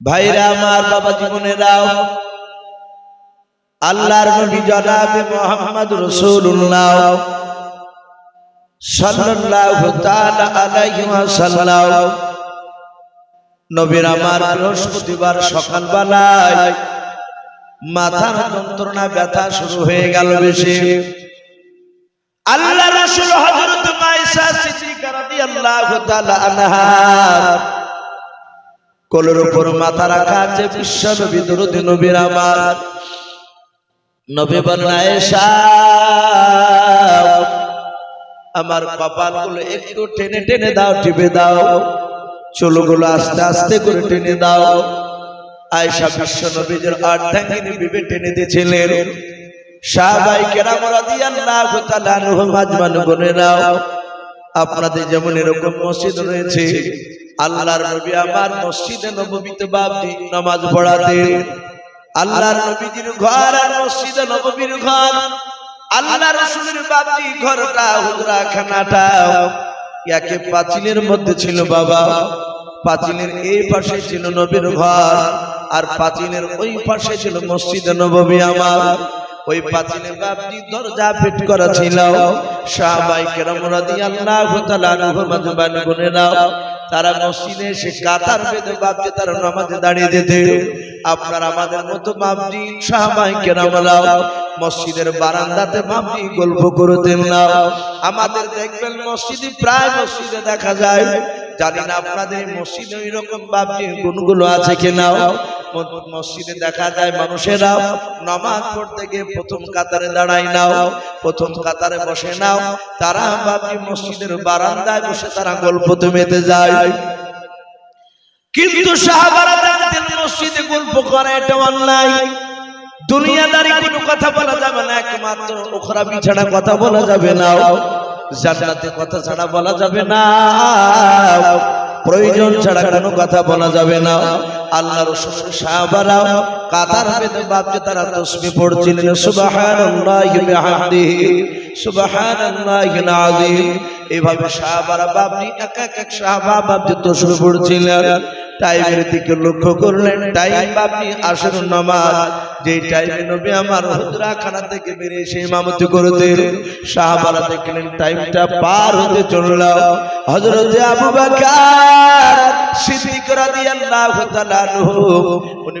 ভাইরা আমার বাবা জীবনেরাও আল্লাহর নবী জনাবে মোহাম্মদ রাসূলুল্লাহ সাল্লাল্লাহু তাআলা আলাইহি ওয়াসাল্লাম। নবীর আমার বৃহস্পতিবার সকালবেলায় মাথার যন্ত্রণা, ব্যথা শুরু হয়ে গেল বেশি। আল্লাহ রাসূল হযরত মাইসা সিদ্দিকা রাদিয়াল্লাহু তাআলা আনহা কোলের উপর মাথা রাখা আছে বিশ্ব নবী দরুদ নবীর আমার নবী বলেন আয়েশা, আমার কপালগুলো একটু টেনে টেনে দাও, টিপে দাও। চুলগুলো আস্তে আস্তে করে টেনে দাও। আয়েশা বিশ্ব নবীদের অর্ধাঙ্গিনী বিবে টেনে দিয়েছিলেন। সাহাবাই কেরাম রাদিয়াল্লাহু তাআলা আনহুম আজমান গুনেরাও আপনাদের যেমন এরকম মসজিদ রয়েছে আল্লাহর নবী আমার মসজিদে নববীতে বাপজি নামাজ পড়াতেন। আল্লাহর নবীজির ঘর আর মসজিদে নববীর ঘর। আল্লাহ রসুলের বাপজি ঘরটা হুজরা খানাটা একে পাঁচিলের মধ্যে ছিল বাবা। পাঁচিলের এই পাশে ছিল নবীর ঘর। আর পাঁচিলের ওই পাশে ছিল মসজিদে নববী আমার। ওই পাঁচিলে বাপজি দরজা ফিট করা ছিল। সাহাবাই কেরাম রাদিয়াল্লাহু তাআলা আনহুম আজমাইন গুনেরা তারা মসজিদে এসে কাতার বেঁধে বাপজি তারা নামাজে দাঁড়িয়ে যেতে। আপনার আমাদের মতো বাপজি সাহাবাই কেরামলাও মসজিদের বারান্দাতে বাপজি গল্প করতেন না। আমাদের দেখবেন মসজিদে প্রায় মসজিদে দেখা যায় জানি না আপনাদের মসজিদে ওই রকম বাপজি গুণগুলো আছে কিনা। মসজিদে দেখা যায় মানুষেরা নামাজ পড়তে গিয়ে প্রথম কাতারে দাঁড়াই নাও, প্রথম কাতারে বসে নাও। তারা বাপজি মসজিদের বারান্দায় বসে তারা গল্প মেতে যায়। কিন্তু মসজিদে গল্প করা এটা অন্যায়। দুনিয়াদারি কোনো কথা বলা যাবে না, একমাত্র ওখরা বিছানা কথা বলা যাবে না। জান্নাতে কথা ছাড়া বলা যাবে না। প্রয়োজন ছাড়া কোনো কথা বলা যাবে না। আল্লাহ রসুল সাহাবারা কাতার বেঁধে বাপকে তারা তসবি পড়ছিলেন। সুবহানাল্লাহি বিহামদিহি সুবহানাল্লাহিল আযীম এভাবে সাহাবারা বাপনি এক এক এক সাহাবা বাপজি তসবি পড়ছিলেন টাইমের দিকে লক্ষ্য করলেন টাইম বাপনি আসর নামাজ যে টাইমে নবী আমার হুজরা খানা থেকে বেরিয়ে এসে ইমামতি করতেন। সাহাবারা দেখলেন টাইমটা পার হতে চলল। হযরত আবু বকর সিদ্দিক রাদিয়াল্লাহু তাআলা উনি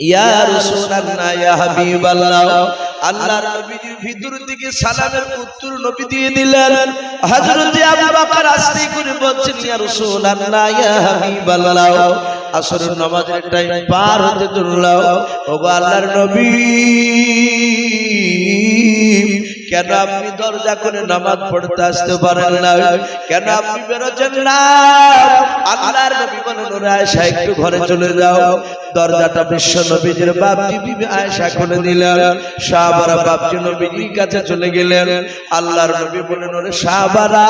ইয়া রাসূলুল্লাহ ইয়া হাবিবাল্লাহ। আল্লাহর নবীজির ভিতর দিকে সালামের উত্তর নবী দিয়ে দিলেন। হযরত আবু বকর আস্তে করে বলছেন ইয়া রাসূলুল্লাহ ইয়া হাবিবাল্লাহ। আসরের নামাজের টাইম পার হতে চলল ওগো আল্লাহর নবী কেন আপনি দরজা করে নামাজ পড়তে আসতে পারেন না কেন আপনি বেরোচ্ছেন না? আল্লাহর নবী বলেন ওরে আয়েশা একটু ঘরে চলে যাও। দরজাটা বিশ্ব নবীজির বাপজি বিবি আয়েশা খুলে দিলেন। সাহাবারা বাপজি নবীজির কাছে চলে গেলেন। আল্লাহর নবী বলেন ওরে সাহাবারা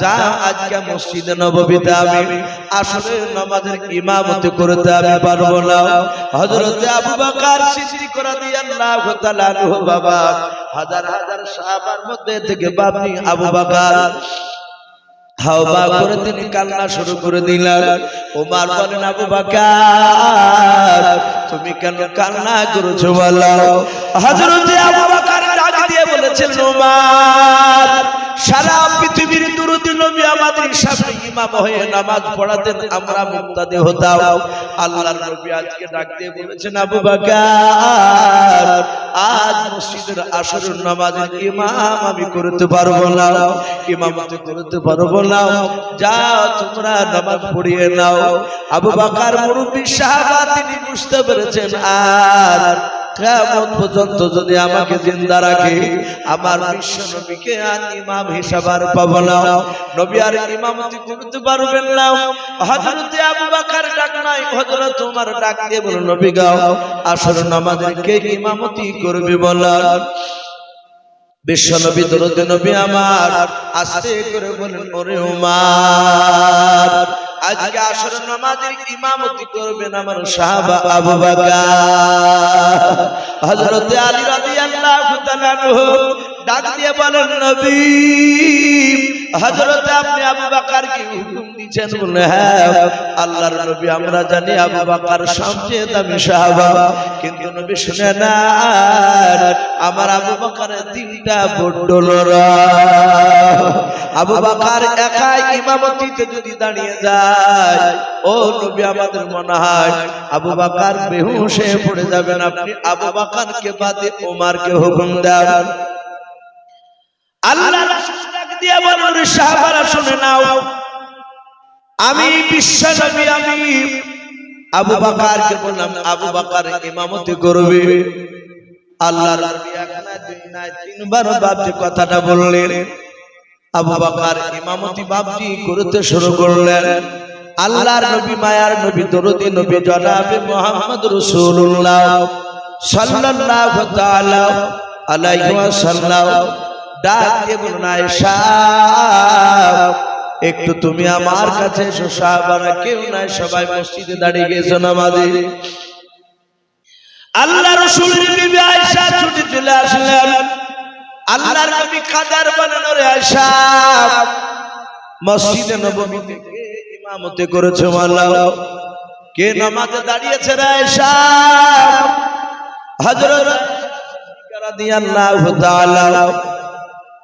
যা আজকে মসজিদে নববীতে আমি আসলে নামাজের ইমামতি করতে আমি পারব না। হযরত আবু বকর সিদ্দিক রাদিয়াল্লাহু তাআলা বাবা, হাজার হাজার সাহাবার মধ্যে থেকে বাপনি আবু বকর হাওবা করে তিনি কান্না শুরু করে দিলেন। ওমার বলেন আবু বকর তুমি কেন কান্না করেছ বলো? হযরত আবু বকর ডাক দিয়ে বলেছেন ওমার সারা পৃথিবীর দুরুদ নবী আমাদের সামনে ইমাম হয়ে নামাজ পড়াতেন, আমরা মুক্তাদি হতাম। আল্লাহর নবী আজকে ডাক দিয়ে বলেছেন, আবু বকর, আজ মসজিদের আসরের নামাজের ইমাম আমি করতে পারব না। ইমামতি করতে পারব না। যাও তোমরা নামাজ পড়িয়ে নাও। আবু বকর মুরব্বী সাহাবা তিনি বুঝতে পেরেছেন, আর কিয়ামত পর্যন্ত যদি আমাকে জিন্দা রাখে, আমার বিশ্ব আর ইমাম হিসাবে আর পাবো না। নবী আর ইমামতি করতে পারবেন না। হযরত আবু বকর ডাক নাই, হযরত তোমার ডাক দিয়ে বলো, নবী গাও আসর নামাজের কে ইমামতি করবে বলার বিশ্ব নবী দরুদ নবী আমার আস্তে করে বলেন ওরে উমার আজকে আসর নামাজের ইমামতি করবেন আমার সাহাবা আবু বকর। হযরত আলী রাদিয়াল্লাহু তাআলা ডাক দিয়ে বলেন, নবী, হযরত আপনি আবু বকরকে হুকুম দিয়েছেন বলে হ্যাঁ আল্লাহর নবী আমরা জানি আবু বকর সবচেয়ে দামি সাহাবা। কিন্তু নবী শুনে না আমার আবু বকরের তিনটা বড্ডলরা আবু বকর একাই ইমামতিতে যদি দাঁড়িয়ে যায়, ও নবী আমাদের মনে হয়, আবু বকর বেহুশ পড়ে যাবেন। আপনি আবু বকরকে বাদে ওমরকে হুকুম দেন। আল্লাহ দিয়ে বলেন সাহাবারা, শুনে নাও আমি বিশ্ব নবী আমি আবু বকরকে বললাম, আবু বকর ইমামতি করবে। আল্লাহর তিনবার বাপজি কথাটা বললেন। আবু বকর ইমামতি বাপজি করতে শুরু করলেন। আল্লাহর নবী, মায়ার নবী, দরদি নবী, জনাবে মুহাম্মদ রাসূলুল্লাহ সাল্লাল্লাহু তাআলা আলাইহি ওয়াসাল্লাম ডাক দিয়ে বলুন আয়েশা একটু তুমি আমার কাছে এসো, সাহাবারা কেউ নাই, সবাই মসজিদে দাঁড়িয়ে গেছো নামাজে। আল্লাহ রসুলের বিবি আয়েশা ছুটে চলে আসলেন। আল্লাহর নবী কাদার বানানো রে আয়েশা মসজিদে নববীতে কে ইমামতি করেছে আল্লাহ কে নামাজে দাঁড়িয়েছে রে আয়েশা? হযরত রাদিয়াল্লাহু তাআলা।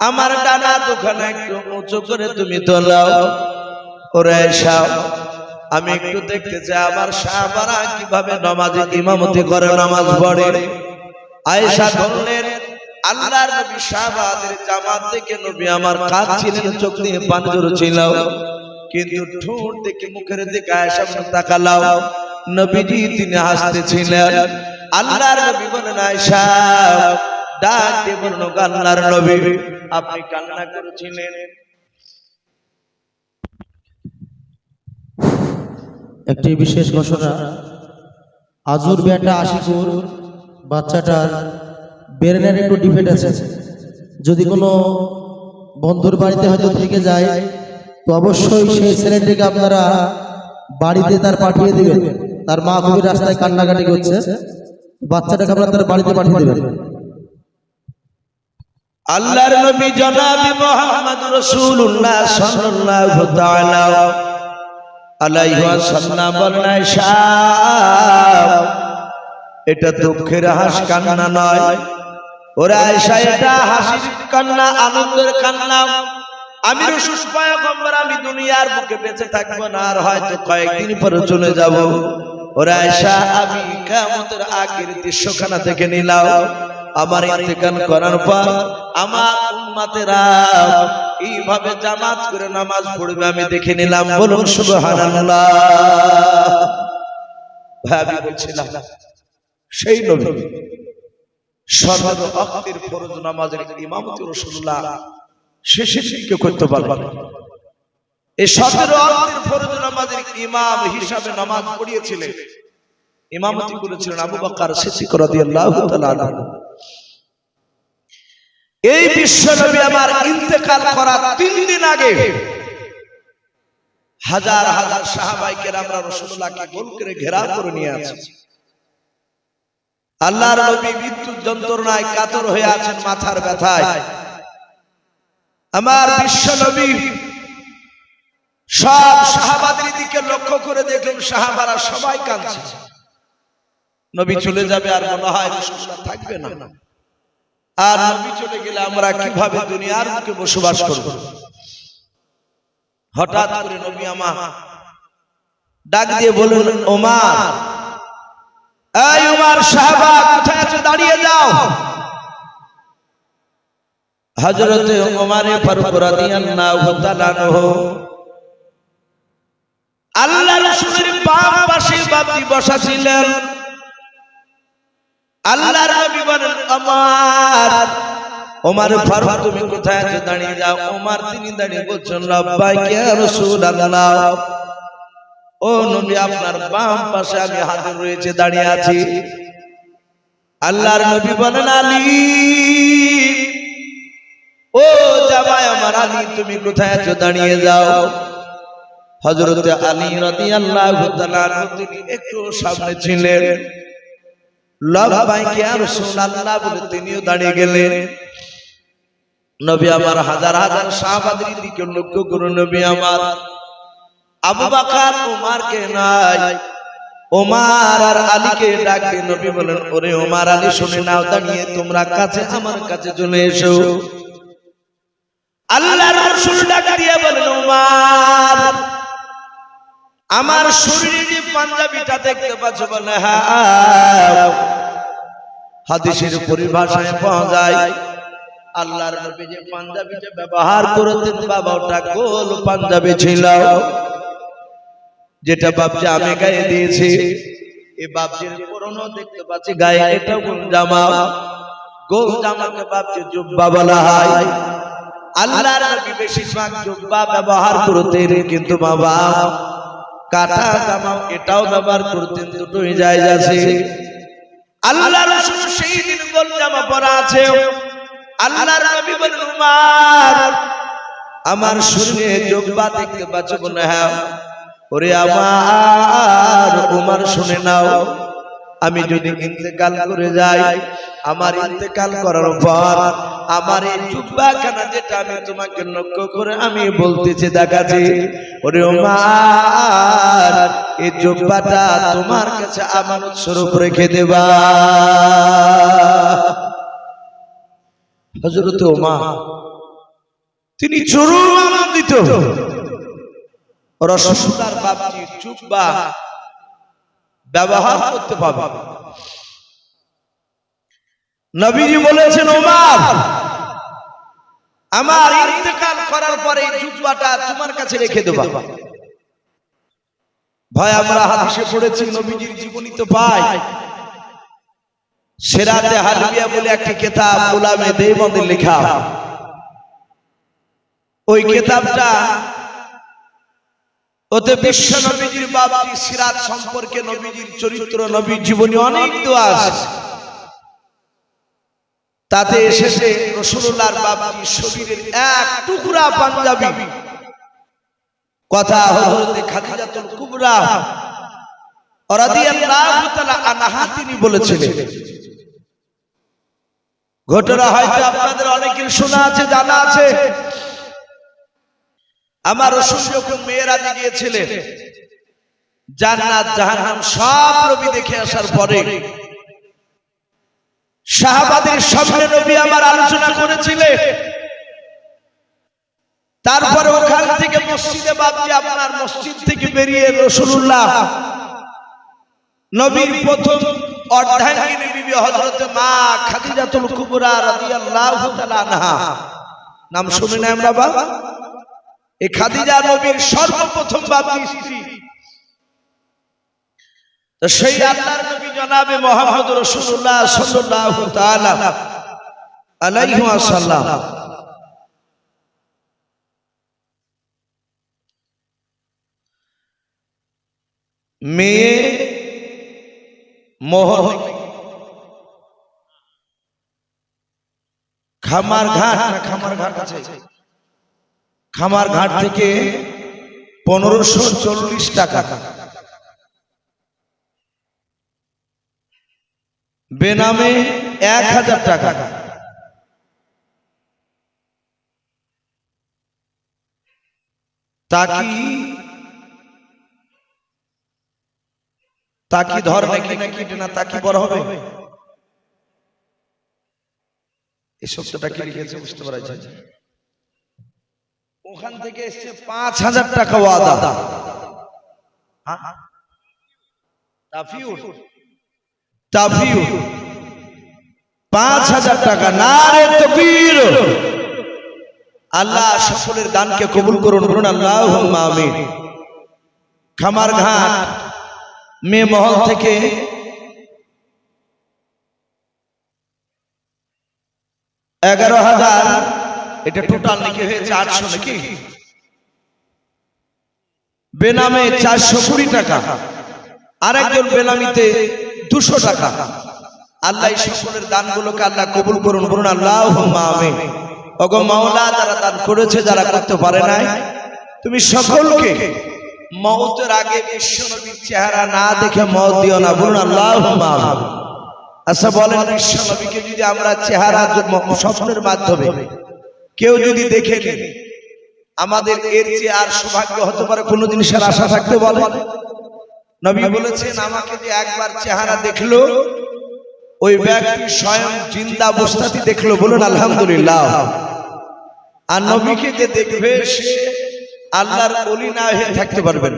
আমার ডানা দুখানে একটু উঁচু করে তুমি তোলাও। ওরে আয়েশা আমি একটু দেখতে চাই আমার সাহাবারা কীভাবে নামাজে ইমামতি করে, নামাজ পড়ে। আয়েশা বললেন, আল্লাহর নবী সাহাবাদের জামাত দেখে নবী আমার কাজ ছিলেন, চোখ দিয়ে পানি ছিল কিন্তু ঠোঁট দেখে মুখের দিকে আয়েশা তাকালাও। নবীজি তিনি হাসতেছিলেন। আল্লাহর নবী বলেন আয়েশা ডাক দিয়ে বলল আল্লাহর নবী, আপনি কান্না করেছিলেন? একটি বিশেষ ঘোষণা, আজুর বেটা আশিকুর বাচ্চাটার ব্রেনের একটু ডিফেক্ট আছে। যদি কোনো বন্ধুর বাড়িতে হয়তো থেকে যায়, তো অবশ্যই সেই ছেলেটিকে আপনারা বাড়িতে তার পাঠিয়ে দেবেন। তার মা খুবই রাস্তায় কান্নাকাটি করছে, বাচ্চাটাকে আপনারা তার বাড়িতে পাঠিয়ে দেবেন। আল্লাহর নবী জনাবি মুহাম্মদ রাসূলুল্লাহ সাল্লাল্লাহু তাআলা আলাইহি ওয়াসাল্লাম বলেন এটা দুঃখের হাস কান্না নয়। ওরা আয়েশা, এটা হাসির কান্না, আনন্দের কান্না। আমি রসুল পয়গম্বর আমি দুনিয়ার বুকে বেঁচে থাকব না, আর হয়তো কয়েকদিন পরে চলে যাব। ওরে আয়েশা, আমি কিয়ামতের আগের দৃশ্যখানা থেকে নিলাম। আমার ইন্তেকাল করার পর আমার উম্মতেরা এইভাবে জামাত করে নামাজ পড়বে, আমি দেখে নিলাম, বলুন সুবহানাল্লাহ। আমি বলছিলাম, সেই নবী সদর অক্তের ফরজ নামাজের ইমামতি রাসূলুল্লাহ শেষে দিকে করতে পারবে এই সতেরো অক্তের ফরজ নামাজের ইমাম হিসাবে নামাজ পড়িয়েছিলেন। ইমামতি করেছিলেন আবু বকর সিদ্দিক রাদিয়াল্লাহু তাআলা এই বিশ্ব নবী আমার ইন্তেকাল করার তিন দিন আগে হাজার হাজার সাহাবাইকে আমরা রসুল্লাহকে গোল করে ঘেরাও করে নিয়ে আছি। আল্লাহর নবী মৃত্যুর যন্ত্রণায় কাতর হয়ে আছেন মাথার ব্যথায়। আমার বিশ্ব নবী সব সাহাবাদের দিকে লক্ষ্য করে দেখলেন সাহাবারা সবাই কাঁদছে। নবী চলে যাবে আর মনে হয় থাকবে না। আর নবী চলে গেলে আমরা কীভাবে দুনিয়ার বুকে বসবাস করব? হঠাৎ করে নবী আমার ডাক দিয়ে বলুন ওমার এই ওমার সাহাবা কোথায় আছো? দাঁড়িয়ে যাও। হযরতে ওমারে ফারুক রাদিয়াল্লাহু তাআলা আল্লাহ রাসূলের বাম পাশে বাপটি বসা ছিলেন আল্লাহর নবী বলেন আমার ওমর ফারুক তুমি কোথায় আছো? দাঁড়িয়ে যাও। ওমর তিনি দাঁড়িয়ে বলছেন লাব্বাইক ইয়া রাসূলুল্লাহ। ও নবী আপনার বাম পাশে আমি হাজির রয়েছে দাঁড়িয়ে আছি। আল্লাহর নবী বলেন আলী ও জামাই আমার আলী তুমি কোথায় আছো? দাঁড়িয়ে যাও। হযরত আলী রাদিয়াল্লাহু তাআলা তিনি একটু সামনে ছিলেন। বলে তিনিও দাঁড়িয়ে গেলেন। নবী আমার হাজার হাজার সাহাবাদের দিকে লক্ষ্য করুন নবী আমার। আবু বকর ওমরকে নাই। ওমর আর আলীকে ডাকে নবী বলেন, ওরে ওমর আলী, শুনে নাও দাঁড়িয়ে, তোমরা কাছে, আমার কাছে চলে এসো। আল্লাহর রাসূল ডাক দিয়ে বলেন ওমর আমার শরীরে যে পাঞ্জাবিটা দেখতে পাচ্ছ বলে হ্যাঁ। হাদিসের পরিভাষায় পাওয়া যায় আল্লাহর নবী যে পাঞ্জাবিটা ব্যবহার করতেন বাবা ওটা গোল পাঞ্জাবি ছিল। যেটা বাপজি আমি গায়ে দিয়েছি। এই বাপজির পুরনো দেখতে পাচ্ছি গায়ে এটা গোল জামা। গোল জামাকে বাপজি জুব্বা বলা হয়। আল্লাহর নবী বেশিরভাগ জুব্বা ব্যবহার করতেন কিন্তু বাবা কাটা জামা এটাও ব্যবহার করতেন দুটোই যায় আছে। আল্লাহ রাসূল সেই দিন গোল জামা পরা আছে। আল্লাহর নবী বলেন উমার, আমার শরীরে জুব্বা দেখতে পাচ্ছ মনে হ্যাঁ। ওরে আমার, উমার, শুনে নাও। আমি যদি ইন্তেকাল করে যাই আমার ইন্তেকাল করার পর আমার এই জুব্বা খানা যেটা আমি তোমাকে লক্ষ্য করে আমি বলতেছি দেখাচ্ছি। ওরে ওমার এই জুব্বাটা তোমার কাছে আমানত স্বরূপ রেখে দেবা। হযরত ওমা তিনি চরম আনন্দিত। রসুলার বাপটি জুব্বা ব্যবহার করতে পাবে নবীজি বলেছেন, ওমার, আমার ইন্তেকাল করার পরে এই জুব্বাটা তোমার কাছে রেখে দেবা। ভয়, আমরা হাদিসে পড়েছি, নবীজির জীবনী তো পাই। সেরাতে হালবিয়া বলে একটি কিতাব গোলামে দেবন্দের লেখা। ওই কিতাবটা ওতে বিশ্ব নবীজির বাবাজি, সিরাত সম্পর্কে নবীজির চরিত্র, নবীর জীবনী অনেক দোয়া আছে। তাতে এসেছে রসুল্লাহর বাবাজি শরীরের এক টুকরা পাঞ্জাবি। কথা হযরতে খাদিজাতুল কুবরা। রাদিয়াল্লাহু তাআলা আনহা তিনি বলেছিলেন। ঘটনা হয়তো আপনাদের অনেকের শোনা আছে, জানা আছে। আমার রসুল যখন মেয়েরাজে গিয়েছিলেন জান্নাত, জাহান্নাম সব নবী দেখে আসার পরে শাহবাদের সামনে নবী আমার আলোচনা করেছিলেন। তারপরে ওখান থেকে মসজিদে বাদে আপনার মসজিদ থেকে বেরিয়ে রসুল্লাহ নবীর প্রথম অর্ধাঙ্গিনী বিবি হযরত মা খাদিজাতুল কুবরা রাদিয়াল্লাহু তাআলা নাম শুনি না আমরা বাবা। এই খাদিজা নবীর সর্বপ্রথম বাপি স্ত্রী? তো সেই আল্লাহর নবী জনাবে মোহাম্মদ রাসূলুল্লাহ সাল্লাল্লাহু তাআলা আলাইহি ওয়াসাল্লাম। মেয়ে মোহন খামার ঘাট খামার ঘাট আছে। খামার ঘাট থেকে পনেরোশো চল্লিশ টাকা। বেনামে এক হাজার টাকা। তাকি তাকি ধর নাকি নাকি না তাকি বড় হবে? এই শব্দটা কি লিখেছে বুঝতে পারা যায় ওখান থেকে এসছে পাঁচ হাজার টাকা ওয়াদা। হ্যাঁ? পাঁচ হাজার টাকা। না রে তকবীর। আল্লাহ সকলের দানকে কবুল করুন বলুন আল্লাহ আমিন। খামার ঘাট মে মহল থেকে এগারো হাজার এটা টোটাল নাকি হয়েছে আটশো নাকি? বেনামে চারশো কুড়ি টাকা আর একজন বেনামিতে দুশো টাকা। আল্লাহ সকলের দানগুলোকে আল্লাহ কবুল করুন, বলুন আল্লাহ মাওলা দান করেছে, যারা করতে পারে নাই, তুমি সকলকে আগে বিশ্বনবীর চেহারা না দেখে মত দিও না, বলুন আল্লাহ আচ্ছা বলেন বিশ্বনবীকে যদি আমরা চেহারা, স্বপ্নের মাধ্যমে কেউ যদি দেখে আমাদের এর চেয়ে আর সৌভাগ্য হতে পারে কোনো জিনিসের আশা থাকতে বলে। নবী বলেছেন, আমাকে যে একবার চেহারা দেখল, ওই ব্যক্তি স্বয়ং জিন্দা অবস্থাতে দেখল বলুন আলহামদুলিল্লাহ। আর নবীকে যে দেখবে, সে আল্লাহর অলি না হয়ে থাকতে পারবেন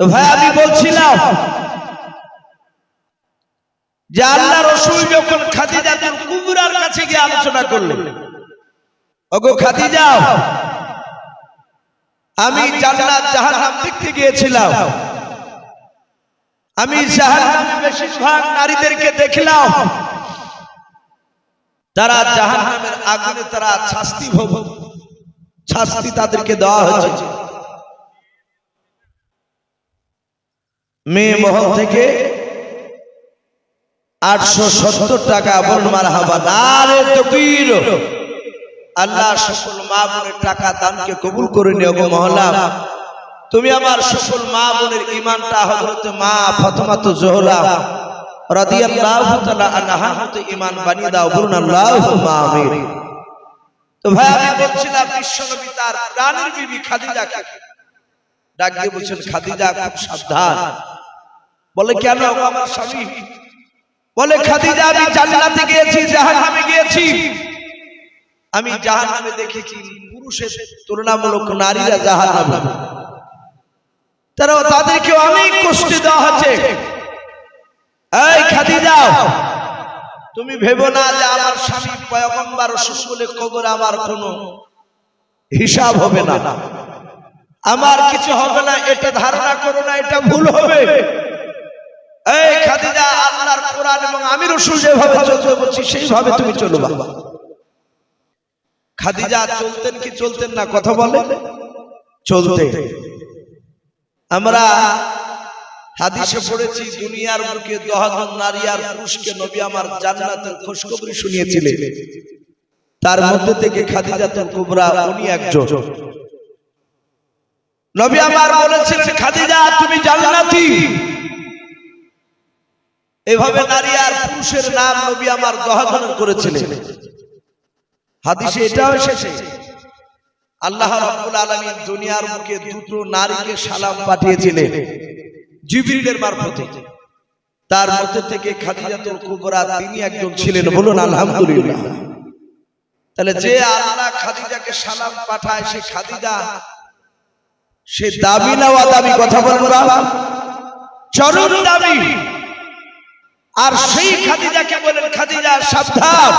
তো ভাই, আমি বলছিলাম যে আল্লাহ রসুল যখন খাদিজাতুল কুবরার কাছে গিয়ে আলোচনা করলেন, ওগো খাদিজা, আমি জান্নাত জাহান্নাম দেখতে গিয়েছিলাম। আমি জাহান্নামে বেশিরভাগ নারীদেরকে দেখলাম। তারা জাহান্নামের আগুনে তারা শাস্তি ভোগ, শাস্তি তাদেরকে দেওয়া হয়েছে। মেয়ে মহল থেকে আটশো সত্তর টাকা বলুন মার হাবা নারে তকবীর। আল্লাহ সকল মা বোনের টাকা দানকে কবুল করে নিও গো মহল্লা। তুমি আমার সকল মা বোনের ইমানটা হযরত মা ফাতেমাতু জোহরা রাদিয়াল্লাহু তাআলা আনহা মতো ইমান বানিয়ে দাও বলুন আল্লাহুম্মা আমিন। তো ভাই, আমি বলছিলাম, বিশ্বনবী তার প্রাণের বিবি খাদিজাকে। ডাক দিয়ে বলছেন, খাদিজা, খুব সাবধান। বলে, কেন আমার স্বামী? বলে, খাদিজা, আমি জান্নাতে গিয়েছি, জাহান্নামে গিয়েছি। আমি জাহান্নামে দেখেছি পুরুষের তুলনামূলক নারীরা জাহান্নামে। তারা তাদেরকে অনেক কষ্ট দেওয়া হচ্ছে। এই খাদিজা, তুমি ভেবো না যে আমার স্বামী পয়গম্বর রসুলের কবর আমার কোনো হিসাব হবে না। আমার কিছু হবে না, এটা ধারণা করো না, এটা ভুল হবে। এই খাদিজা আল্লাহর কোরআন এবং আমি রসুল যেভাবে চলতে বলছি সেইভাবে তুমি চলো বাবা খাদিজা চলতেন কি চলতেন না কথা বলে? চলতে। আমরা হাদিসে পড়েছি দুনিয়ার বুকে দহজন নারী আর পুরুষকে নবী আমার জান্নাতের খুশখবরি শুনিয়েছিলেন তার মধ্যে থেকে খাদিজাতুল কুবরা উনি একজন। নবী আমার বলেছিলেন খাদিজা তুমি জান্নাতি। এভাবে নারী আর পুরুষের নাম নবী আমার দহজন করেছিলেন। হাদিসে এটাও এসেছে। আল্লাহ রাব্বুল আলামিন দুনিয়ার বুকে দুটো নারীকে সালাম পাঠিয়েছিলেন। জিবরিলের মারফতে। তার মধ্যে থেকে খাদিজাতুল কুবরা তিনি একজন ছিলেন বলুন আলহামদুলিল্লাহ। তাহলে যে আল্লাহ খাদিজাকে সালাম পাঠায় সে খাদিজা। সে দাবি নেওয়া দাবি কথা বলব না। চরম দাবি আর সেই খাদিজাকে বলেন, খাদিজা, সাবধান।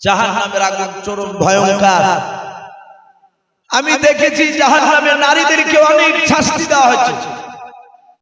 জাহান নামের আগুন চরম ভয়ঙ্কর। আমি দেখেছি জাহান নামের নারীদেরকে অনেক শাস্তি দেওয়া হচ্ছে